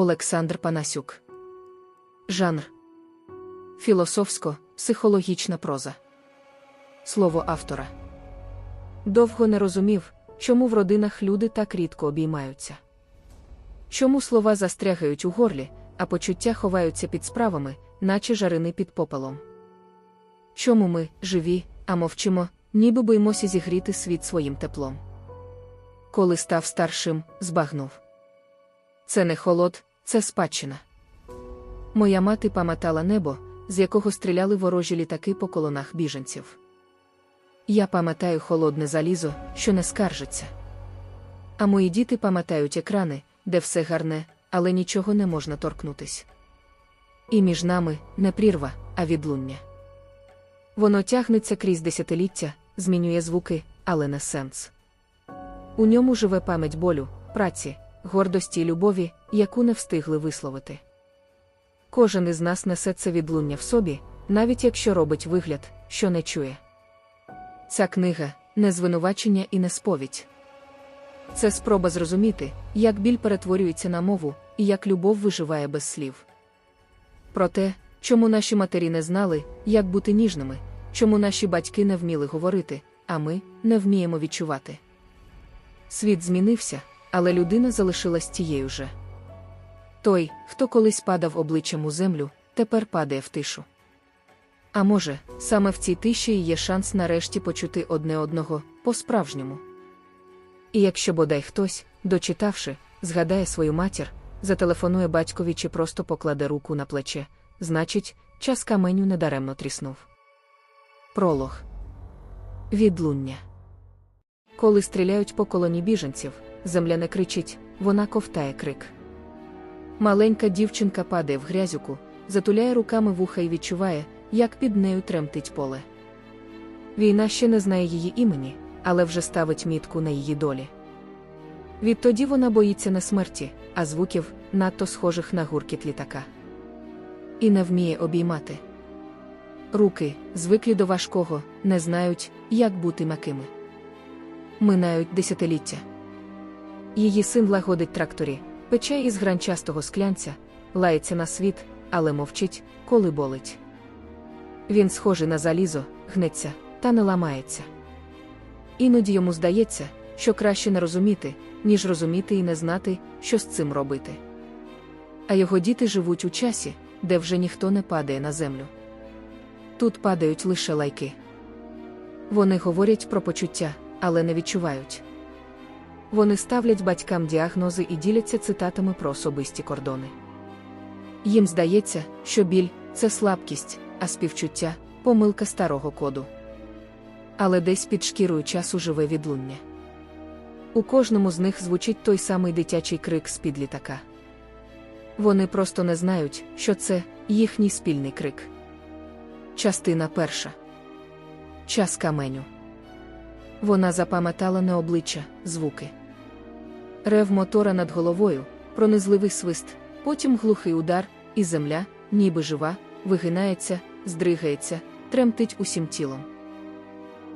Олександр Панасюк. Жанр. Філософсько-психологічна проза. Слово автора. Довго не розумів, чому в родинах люди так рідко обіймаються. Чому слова застрягають у горлі, а почуття ховаються під справами, наче жарини під попелом. Чому ми, живі, а мовчимо, ніби боїмося зігріти світ своїм теплом. Коли став старшим, збагнув. Це не холод, це спадщина. Моя мати пам'ятала небо, з якого стріляли ворожі літаки по колонах біженців. Я пам'ятаю холодне залізо, що не скаржиться. А мої діти пам'ятають екрани, де все гарне, але нічого не можна торкнутись. І між нами не прірва, а відлуння. Воно тягнеться крізь десятиліття, змінює звуки, але не сенс. У ньому живе пам'ять болю, праці, гордості й любові, яку не встигли висловити. Кожен із нас несе це відлуння в собі, навіть якщо робить вигляд, що не чує. Ця книга не звинувачення і не сповідь. Це спроба зрозуміти, як біль перетворюється на мову і як любов виживає без слів. Про те, чому наші матері не знали, як бути ніжними, чому наші батьки не вміли говорити, а ми не вміємо відчувати. Світ змінився, але людина залишилась тією же. Той, хто колись падав обличчям у землю, тепер падає в тишу. А може, саме в цій тиші і є шанс нарешті почути одне одного по-справжньому. І якщо бодай хтось, дочитавши, згадає свою матір, зателефонує батькові чи просто покладе руку на плече, значить, час каменю недаремно тріснув. Пролог Відлуння. Коли стріляють по колоні біженців, земля не кричить, вона ковтає крик. Маленька дівчинка падає в грязюку, затуляє руками вуха і відчуває, як під нею тремтить поле. Війна ще не знає її імені, але вже ставить мітку на її долі. Відтоді вона боїться не смерті, а звуків, надто схожих на гуркіт літака. І не вміє обіймати. Руки, звиклі до важкого, не знають, як бути м'якими. Минають десятиліття. Її син лагодить тракторі, пече із гранчастого склянця, лається на світ, але мовчить, коли болить. Він схожий на залізо, гнеться, та не ламається. Іноді йому здається, що краще не розуміти, ніж розуміти і не знати, що з цим робити. А його діти живуть у часі, де вже ніхто не падає на землю. Тут падають лише лайки. Вони говорять про почуття, але не відчувають. Вони ставлять батькам діагнози і діляться цитатами про особисті кордони. Їм здається, що біль це слабкість, а співчуття помилка старого коду. Але десь під шкірою часу живе відлуння. У кожному з них звучить той самий дитячий крик з-під літака. Вони просто не знають, що це їхній спільний крик. Частина перша. Час каменю. Вона запам'ятала не обличчя, звуки. Рев мотора над головою, пронизливий свист, потім глухий удар, і земля, ніби жива, вигинається, здригається, тремтить усім тілом.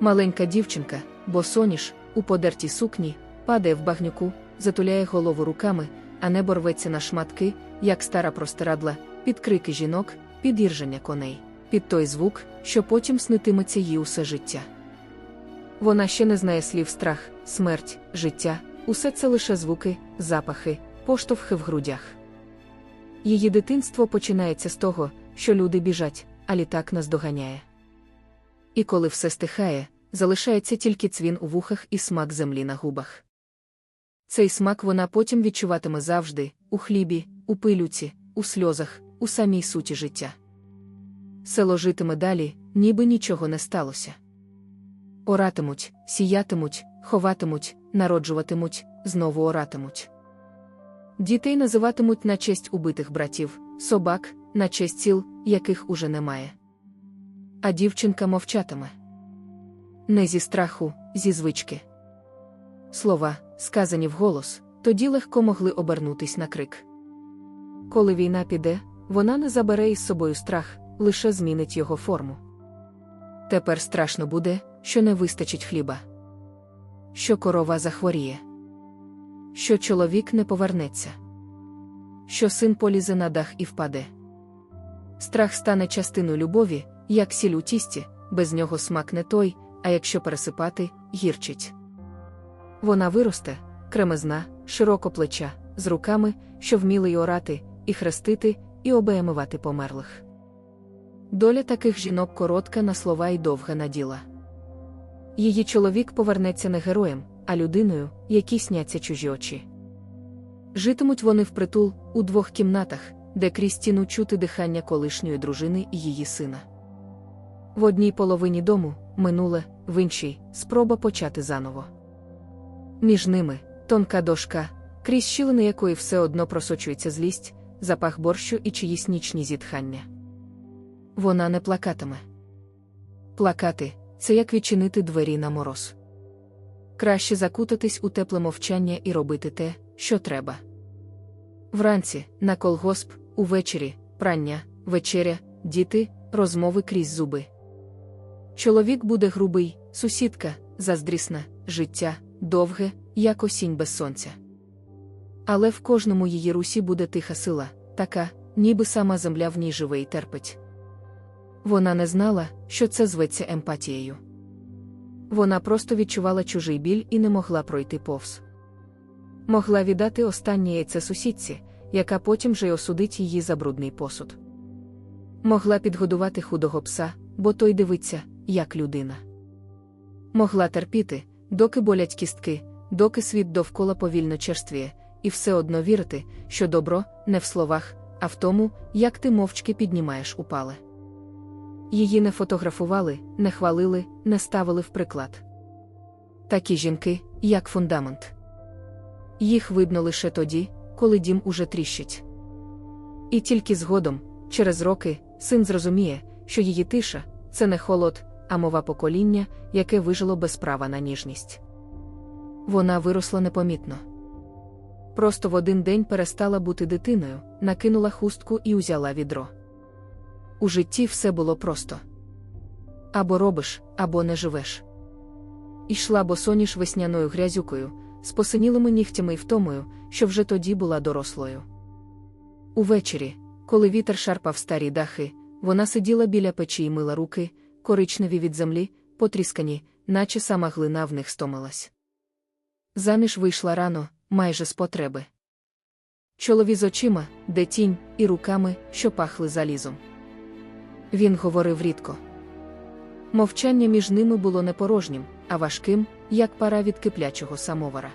Маленька дівчинка, босоніж, у подертій сукні, падає в багнюку, затуляє голову руками, а небо рветься на шматки, як стара простирадла, під крики жінок, під іржання коней, під той звук, що потім снитиметься їй усе життя. Вона ще не знає слів страх, смерть, життя, усе це лише звуки, запахи, поштовхи в грудях. Її дитинство починається з того, що люди біжать, а літак наздоганяє. І коли все стихає, залишається тільки цвін у вухах і смак землі на губах. Цей смак вона потім відчуватиме завжди, у хлібі, у пилюці, у сльозах, у самій суті життя. Село житиме далі, ніби нічого не сталося. Оратимуть, сіятимуть, ховатимуть, народжуватимуть, знову оратимуть. Дітей називатимуть на честь убитих братів, собак, на честь ціл, яких уже немає. А дівчинка мовчатиме. Не зі страху, зі звички. Слова, сказані вголос, тоді легко могли обернутись на крик. Коли війна піде, вона не забере із собою страх, лише змінить його форму. Тепер страшно буде, що не вистачить хліба, що корова захворіє, що чоловік не повернеться, що син полізе на дах і впаде. Страх стане частиною любові, як сіль у тісті, без нього смак не той, а якщо пересипати, гірчить. Вона виросте, кремезна, широко плеча, з руками, що вміли й орати, і хрестити, і обеємивати померлих. Доля таких жінок коротка на слова і довга на діла. Її чоловік повернеться не героєм, а людиною, якій сняться чужі очі. Житимуть вони впритул у двох кімнатах, де крізь стіну чути дихання колишньої дружини і її сина. В одній половині дому минуле, в іншій спроба почати заново. Між ними тонка дошка, крізь щілини якої все одно просочується злість, запах борщу і чиїсь нічні зітхання. Вона не плакатиме. Плакати це як відчинити двері на мороз. Краще закутатись у тепле мовчання і робити те, що треба. Вранці, на колгосп, увечері, прання, вечеря, діти, розмови крізь зуби. Чоловік буде грубий, сусідка, заздрісна, життя, довге, як осінь без сонця. Але в кожному її русі буде тиха сила, така, ніби сама земля в ній живе і терпить. Вона не знала, що це зветься емпатією. Вона просто відчувала чужий біль і не могла пройти повз. Могла віддати останнє яйце сусідці, яка потім же й осудить її за брудний посуд. Могла підгодувати худого пса, бо той дивиться, як людина. Могла терпіти, доки болять кістки, доки світ довкола повільно черствіє, і все одно вірити, що добро не в словах, а в тому, як ти мовчки піднімаєш упале. Її не фотографували, не хвалили, не ставили в приклад. Такі жінки, як фундамент. Їх видно лише тоді, коли дім уже тріщить. І тільки згодом, через роки, син зрозуміє, що її тиша це не холод, а мова покоління, яке вижило без права на ніжність. Вона виросла непомітно. Просто в один день перестала бути дитиною, накинула хустку і узяла відро. У житті все було просто або робиш, або не живеш. Ішла босоніж весняною грязюкою, з посинілими нігтями і втомою, що вже тоді була дорослою. Увечері, коли вітер шарпав старі дахи, вона сиділа біля печі і мила руки, коричневі від землі, потріскані, наче сама глина в них стомилась. Заміж вийшла рано, майже з потреби. Чолові з очима, де тінь, і руками, що пахли залізом. Він говорив рідко. Мовчання між ними було не порожнім, а важким, як пара від киплячого самовара.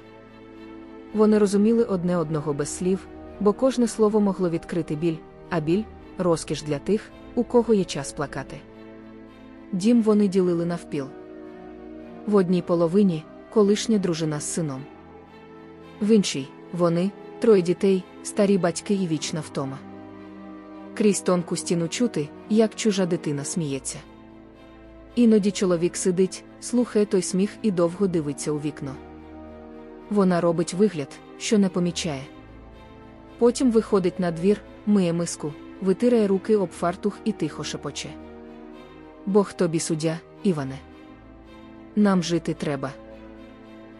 Вони розуміли одне одного без слів, бо кожне слово могло відкрити біль, а біль розкіш для тих, у кого є час плакати. Дім вони ділили навпіл. В одній половині колишня дружина з сином. В іншій вони, троє дітей, старі батьки і вічна втома. Крізь тонку стіну чути, як чужа дитина сміється. Іноді чоловік сидить, слухає той сміх і довго дивиться у вікно. Вона робить вигляд, що не помічає. Потім виходить на двір, миє миску, витирає руки об фартух і тихо шепоче. Бог тобі суддя, Іване. Нам жити треба.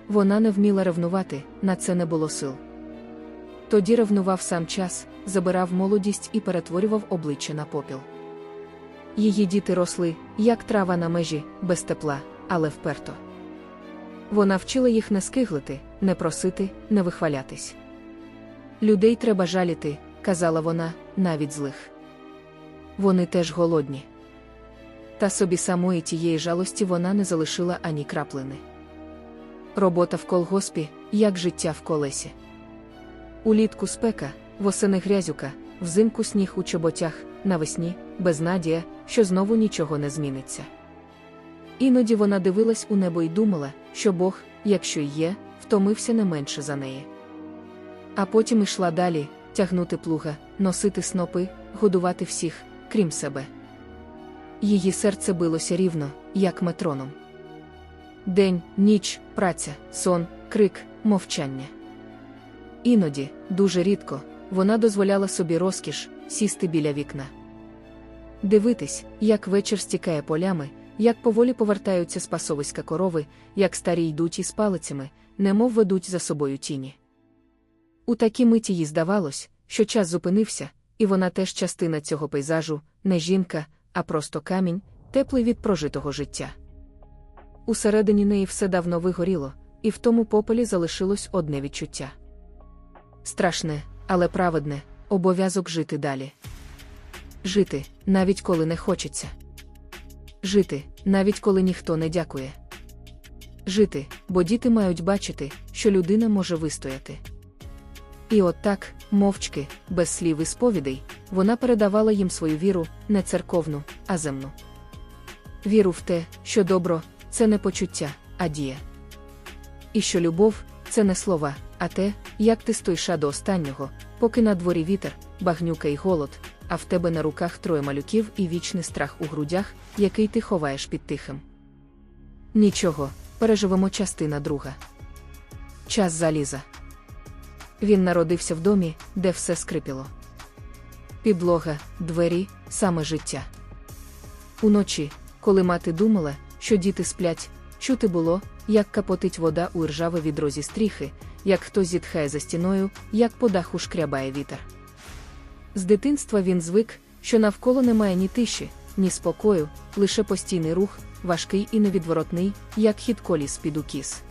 Вона не вміла ревнувати, на це не було сил. Тоді ревнував сам час, забирав молодість і перетворював обличчя на попіл. Її діти росли, як трава на межі, без тепла, але вперто. Вона вчила їх не скиглити, не просити, не вихвалятись. Людей треба жаліти, казала вона, навіть злих. Вони теж голодні. Та собі самої тієї жалості вона не залишила ані краплини. Робота в колгоспі, як життя в колесі. Улітку спека, восени грязюка, взимку сніг у чоботях, навесні безнадія, що знову нічого не зміниться. Іноді вона дивилась у небо і думала, що Бог, якщо й є, втомився не менше за неї. А потім йшла далі тягнути плуга, носити снопи, годувати всіх, крім себе. Її серце билося рівно, як метроном. День, ніч, праця, сон, крик, мовчання. Іноді, дуже рідко, вона дозволяла собі розкіш сісти біля вікна. Дивитись, як вечір стікає полями, як поволі повертаються з пасовиська корови, як старі йдуть із палицями, немов ведуть за собою тіні. У такій миті їй здавалось, що час зупинився, і вона теж частина цього пейзажу, не жінка, а просто камінь, теплий від прожитого життя. Усередині неї все давно вигоріло, і в тому попелі залишилось одне відчуття. Страшне, але праведне, обов'язок жити далі. Жити, навіть коли не хочеться. Жити, навіть коли ніхто не дякує. Жити, бо діти мають бачити, що людина може вистояти. І от так, мовчки, без слів і сповідей, вона передавала їм свою віру, не церковну, а земну. Віру в те, що добро це не почуття, а дія. І що любов це не слова, а те, як ти стоїш до останнього, поки на дворі вітер, багнюка й голод, а в тебе на руках троє малюків і вічний страх у грудях, який ти ховаєш під тихим. Нічого, переживемо частина друга. Час заліза. Він народився в домі, де все скрипіло. Підлога, двері, саме життя. Уночі, коли мати думала, що діти сплять, чути було, як капотить вода у іржаве відро зі стріхи, як хтось зітхає за стіною, як по даху шкрябає вітер. З дитинства він звик, що навколо немає ні тиші, ні спокою, лише постійний рух, важкий і невідворотний, як хід коліс під укіс.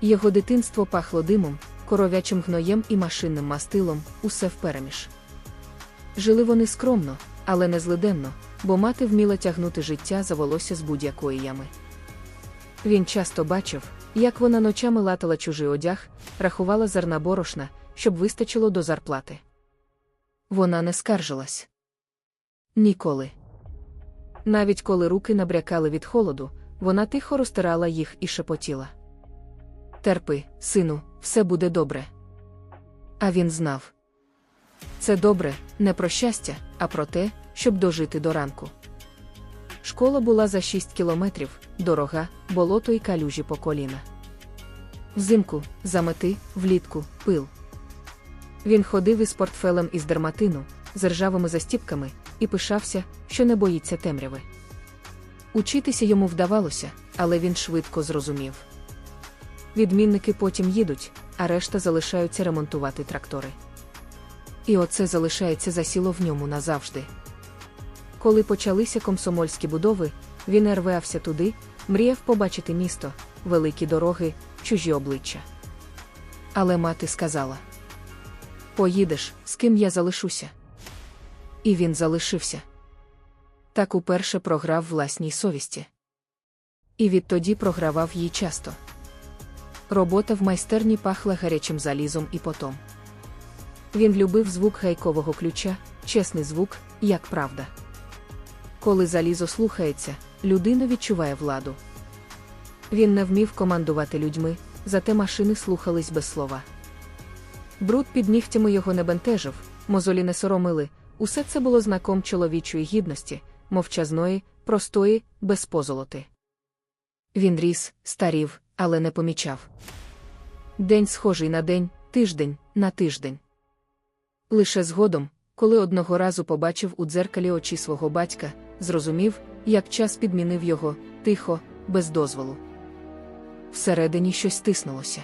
Його дитинство пахло димом, коров'ячим гноєм і машинним мастилом, усе впереміж. Жили вони скромно, але не злиденно, бо мати вміла тягнути життя за волосся з будь-якої ями. Він часто бачив, як вона ночами латала чужий одяг, рахувала зерна борошна, щоб вистачило до зарплати. Вона не скаржилась. Ніколи. Навіть коли руки набрякали від холоду, вона тихо розтирала їх і шепотіла. Терпи, сину, все буде добре. А він знав. Це добре, не про щастя, а про те, щоб дожити до ранку. Школа була за 6 кілометрів, дорога, болото і калюжі по коліна. Взимку, замети, влітку, пил. Він ходив із портфелем із дерматину, з ржавими застіпками, і пишався, що не боїться темряви. Учитися йому вдавалося, але він швидко зрозумів. Відмінники потім їдуть, а решта залишаються ремонтувати трактори. І оце залишається засіло в ньому назавжди. Коли почалися комсомольські будови, він рвався туди, мріяв побачити місто, великі дороги, чужі обличчя. Але мати сказала: Поїдеш, з ким я залишуся. І він залишився. Так уперше програв власній совісті. І відтоді програвав їй часто. Робота в майстерні пахла гарячим залізом і потом. Він любив звук гайкового ключа, чесний звук, як правда. Коли залізо слухається, людина відчуває владу. Він не вмів командувати людьми, зате машини слухались без слова. Бруд під нігтями його не бентежив, мозолі не соромили, усе це було знаком чоловічої гідності, мовчазної, простої, без позолоти. Він ріс, старів, але не помічав. День схожий на день, тиждень на тиждень. Лише згодом, коли одного разу побачив у дзеркалі очі свого батька, зрозумів, як час підмінив його, тихо, без дозволу. Всередині щось стиснулося.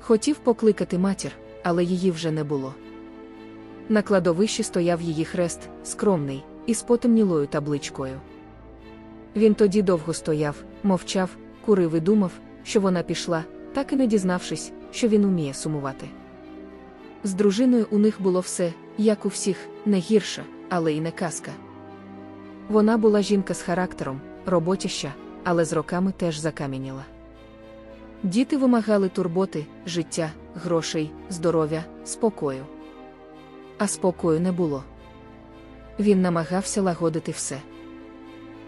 Хотів покликати матір, але її вже не було. На кладовищі стояв її хрест, скромний, із потемнілою табличкою. Він тоді довго стояв, мовчав, курив і думав, що вона пішла, так і не дізнавшись, що він уміє сумувати. З дружиною у них було все, як у всіх, не гірше, але й не казка. Вона була жінка з характером, роботяща, але з роками теж закам'яніла. Діти вимагали турботи, життя, грошей, здоров'я, спокою. А спокою не було. Він намагався лагодити все.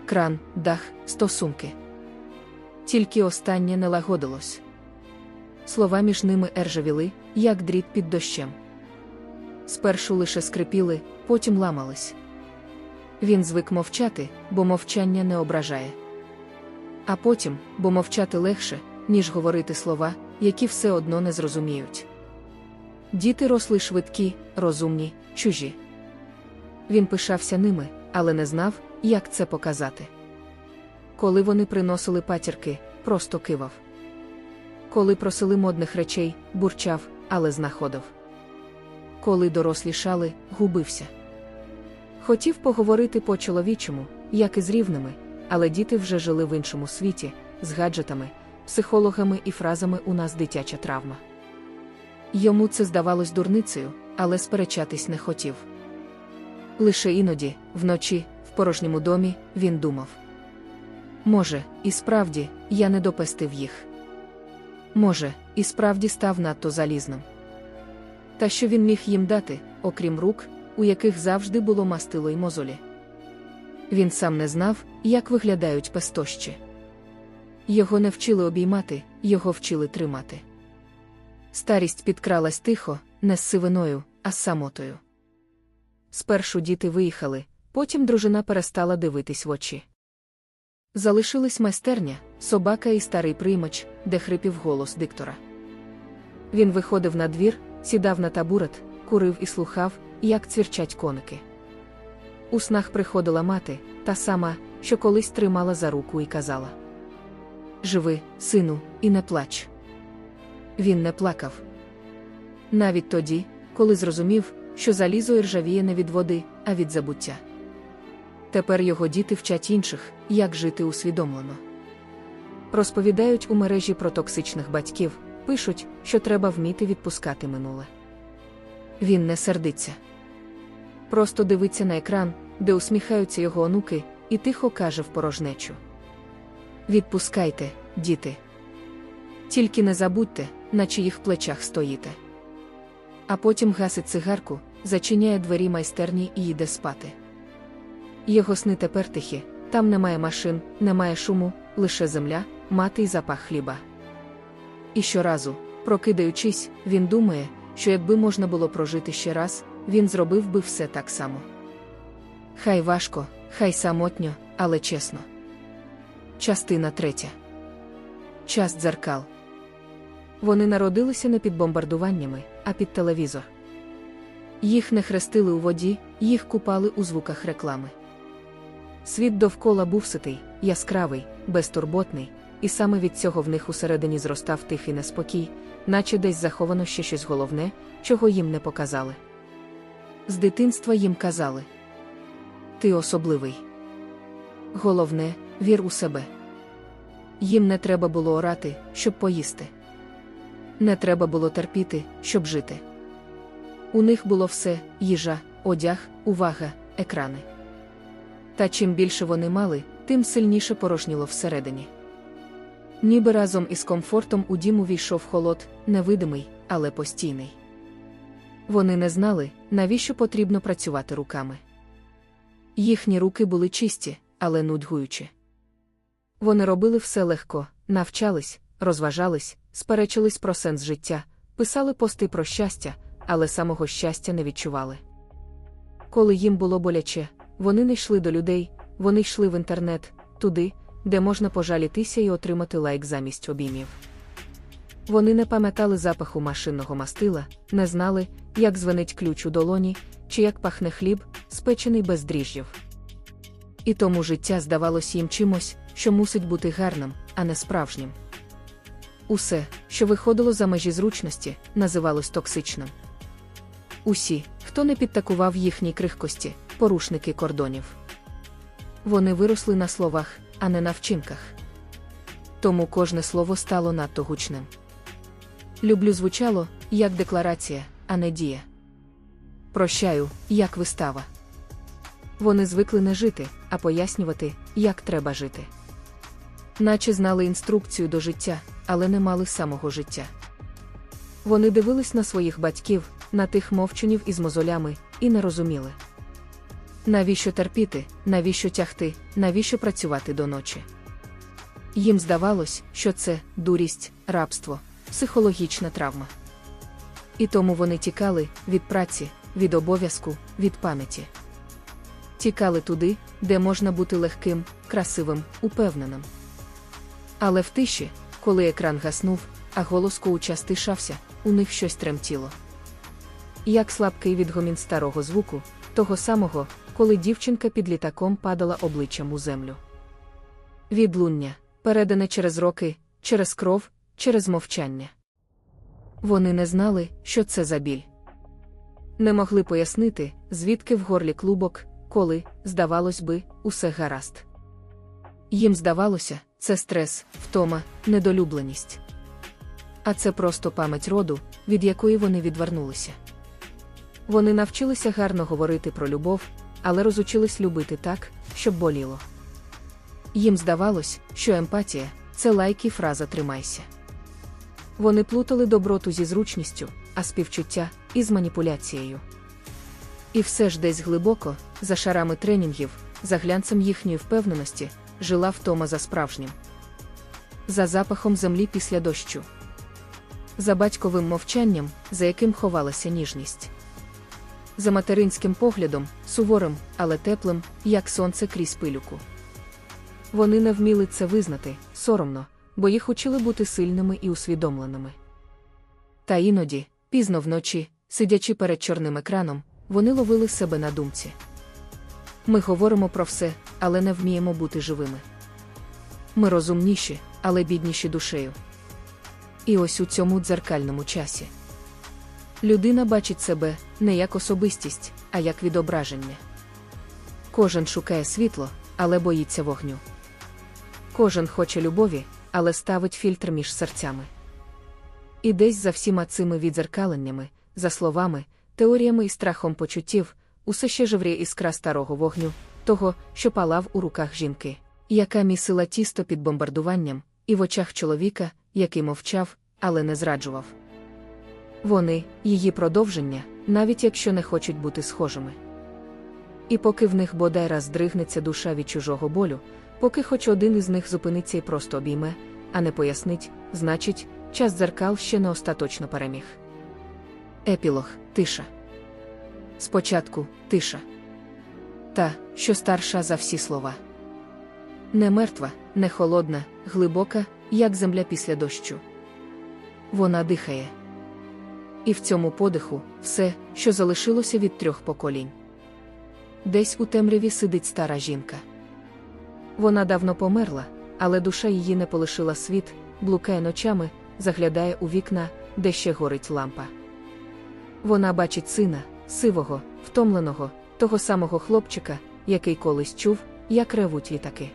Кран, дах, стосунки. Тільки останнє не лагодилось. Слова між ними ержавіли, як дріт під дощем. Спершу лише скрипіли, потім ламались. Він звик мовчати, бо мовчання не ображає. А потім, бо мовчати легше, ніж говорити слова, які все одно не зрозуміють. Діти росли швидкі, розумні, чужі. Він пишався ними, але не знав, як це показати. Коли вони приносили патірки, просто кивав. Коли просили модних речей, бурчав, але знаходив. коли дорослішали, губився. Хотів поговорити по-чоловічому, як і з рівними, але діти вже жили в іншому світі, з гаджетами, психологами і фразами у нас дитяча травма. Йому це здавалось дурницею, але сперечатись не хотів. Лише іноді, вночі, в порожньому домі, він думав. Може, і справді, я не допестив їх. Може, і справді став надто залізним. Та що він міг їм дати, окрім рук, у яких завжди було мастило й мозолі. Він сам не знав, як виглядають пестощі. Його не вчили обіймати, його вчили тримати. Старість підкралась тихо, не з сивиною, а з самотою. Спершу діти виїхали, потім дружина перестала дивитись в очі. Залишились майстерня, собака і старий приймач, де хрипів голос диктора. Він виходив на двір, сідав на табурет, курив і слухав, як цвірчать коники. У снах приходила мати, та сама, що колись тримала за руку і казала: Живи, сину, і не плач. Він не плакав. Навіть тоді, коли зрозумів, що залізо і ржавіє не від води, а від забуття. Тепер його діти вчать інших, як жити усвідомлено. Розповідають у мережі про токсичних батьків, пишуть, що треба вміти відпускати минуле. Він не сердиться. Просто дивиться на екран, де усміхаються його онуки, і тихо каже в порожнечу: Відпускайте, діти. Тільки не забудьте, на чиїх плечах стоїте. А потім гасить цигарку, зачиняє двері майстерні і йде спати. Його сни тепер тихі, там немає машин, немає шуму, лише земля, мати й запах хліба. І щоразу, прокидаючись, він думає, що якби можна було прожити ще раз, він зробив би все так само. Хай важко, хай самотньо, але чесно. Частина третя. Час дзеркал. Вони народилися не під бомбардуваннями, а під телевізор. Їх не хрестили у воді, їх купали у звуках реклами. Світ довкола був ситий, яскравий, безтурботний, і саме від цього в них усередині зростав тихий неспокій, наче десь заховано ще щось головне, чого їм не показали. З дитинства їм казали Ти особливий. Головне, вір у себе. Їм не треба було орати, щоб поїсти. Не треба було терпіти, щоб жити. У них було все їжа, одяг, увага, екрани. Та чим більше вони мали, тим сильніше порожніло всередині. Ніби разом із комфортом у дім увійшов холод, невидимий, але постійний. Вони не знали, навіщо потрібно працювати руками. Їхні руки були чисті, але нудьгуючі. Вони робили все легко, навчались, розважались, сперечились про сенс життя, писали пости про щастя, але самого щастя не відчували. Коли їм було боляче, вони не йшли до людей, вони йшли в інтернет, туди, де можна пожалітися і отримати лайк замість обіймів. Вони не пам'ятали запаху машинного мастила, не знали, як звенить ключ у долоні, чи як пахне хліб, спечений без дріжджів. І тому життя здавалось їм чимось, що мусить бути гарним, а не справжнім. Усе, що виходило за межі зручності, називалось токсичним. Усі, хто не підтакував їхній крихкості, порушники кордонів. Вони виросли на словах, а не на вчинках. Тому кожне слово стало надто гучним. Люблю звучало, як декларація, а не дія. Прощаю, як вистава. Вони звикли не жити, а пояснювати, як треба жити. Наче знали інструкцію до життя, але не мали самого життя. Вони дивились на своїх батьків, на тих мовчунів із мозолями, і не розуміли. Навіщо терпіти, навіщо тягти, навіщо працювати до ночі? Їм здавалось, що це дурість, рабство, психологічна травма. І тому вони тікали від праці, від обов'язку, від пам'яті. Тікали туди, де можна бути легким, красивим, упевненим. Але в тиші, коли екран гаснув, а голос коуча стишався, у них щось тремтіло. Як слабкий відгомін старого звуку, того самого, коли дівчинка під літаком падала обличчям у землю. Відлуння, передане через роки, через кров, через мовчання. Вони не знали, що це за біль. Не могли пояснити, звідки в горлі клубок, коли, здавалось би, усе гаразд. Їм здавалося, це стрес, втома, недолюбленість. А це просто пам'ять роду, від якої вони відвернулися. Вони навчилися гарно говорити про любов, але розучились любити так, щоб боліло. Їм здавалось, що емпатія це лайки фраза тримайся. Вони плутали доброту зі зручністю, а співчуття із маніпуляцією. І все ж десь глибоко, за шарами тренінгів, за глянцем їхньої впевненості, жила втома за справжнім, за запахом землі після дощу, за батьковим мовчанням, за яким ховалася ніжність, за материнським поглядом, суворим, але теплим, як сонце крізь пилюку. Вони не вміли це визнати, соромно, бо їх учили бути сильними і усвідомленими. Та іноді, пізно вночі, сидячи перед чорним екраном, вони ловили себе на думці. Ми говоримо про все, але не вміємо бути живими. Ми розумніші, але бідніші душею. І ось у цьому дзеркальному часі. Людина бачить себе не як особистість, а як відображення. Кожен шукає світло, але боїться вогню. Кожен хоче любові, але ставить фільтр між серцями. І десь за всіма цими відзеркаленнями, за словами, теоріями і страхом почуттів, усе ще жевріє іскра старого вогню, того, що палав у руках жінки, яка місила тісто під бомбардуванням, і в очах чоловіка, який мовчав, але не зраджував. Вони, її продовження, навіть якщо не хочуть бути схожими. І поки в них бодай раз здригнеться душа від чужого болю, поки хоч один із них зупиниться і просто обійме, а не пояснить, значить, час дзеркал ще не остаточно переміг. Епілог тиша. Спочатку тиша. Та, що старша за всі слова. Не мертва, не холодна, глибока, як земля після дощу. Вона дихає. І в цьому подиху все, що залишилося від трьох поколінь. Десь у темряві сидить стара жінка. Вона давно померла, але душа її не полишила світ, блукає ночами, заглядає у вікна, де ще горить лампа. Вона бачить сина, сивого, втомленого, того самого хлопчика, який колись чув, як ревуть літаки.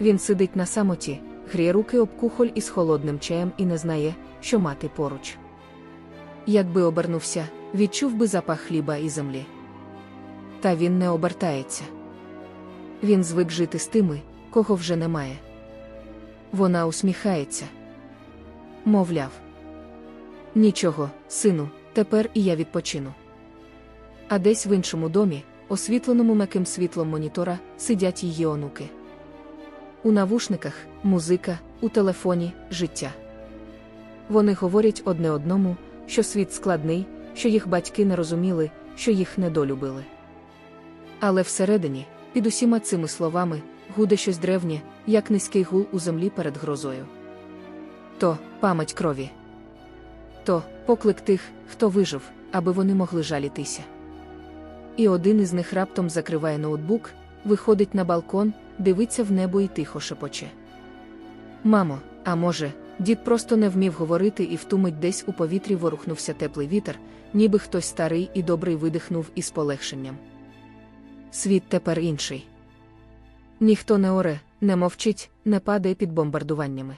Він сидить на самоті, гріє руки об кухоль із холодним чаєм і не знає, що мати поруч. Якби обернувся, відчув би запах хліба і землі. Та він не обертається. Він звик жити з тими, кого вже немає. Вона усміхається. Мовляв, нічого, сину, тепер і я відпочину. А десь в іншому домі, освітленому м'яким світлом монітора, сидять її онуки. У навушниках музика, у телефоні життя. Вони говорять одне одному, що світ складний, що їх батьки не розуміли, що їх недолюбили. Але всередині, під усіма цими словами, гуде щось древнє, як низький гул у землі перед грозою. То пам'ять крові. То поклик тих, хто вижив, аби вони могли жалітися. І один із них раптом закриває ноутбук, виходить на балкон, дивиться в небо і тихо шепоче. Мамо, а може, дід просто не вмів говорити і втумить десь у повітрі ворухнувся теплий вітер, ніби хтось старий і добрий видихнув із полегшенням. Світ тепер інший. Ніхто не оре, не мовчить, не падає під бомбардуваннями.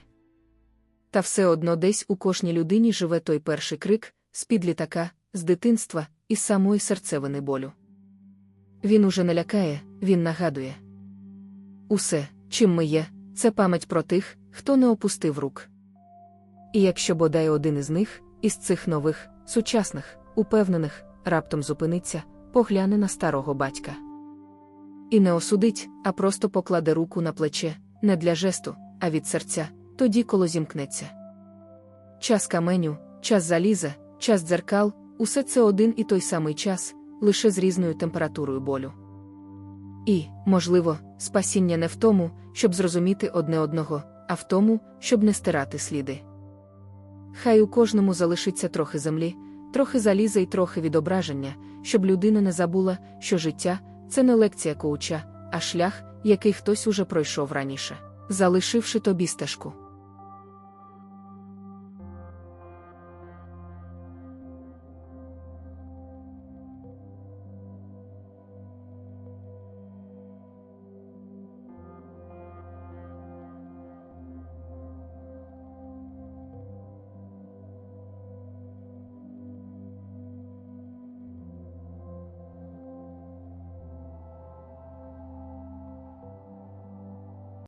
Та все одно десь у кожній людині живе той перший крик з-під літака, з дитинства, із самої серцевини болю. Він уже не лякає, він нагадує. Усе, чим ми є, це пам'ять про тих, хто не опустив рук. І якщо бодай один із них, із цих нових, сучасних, упевнених, раптом зупиниться, погляне на старого батька. І не осудить, а просто покладе руку на плече, не для жесту, а від серця, тоді коло зімкнеться. Час каменю, час заліза, час дзеркал усе це один і той самий час, лише з різною температурою болю. І, можливо, спасіння не в тому, щоб зрозуміти одне одного, а в тому, щоб не стирати сліди. Хай у кожному залишиться трохи землі, трохи заліза і трохи відображення, щоб людина не забула, що життя це не лекція коуча, а шлях, який хтось уже пройшов раніше, залишивши тобі стежку.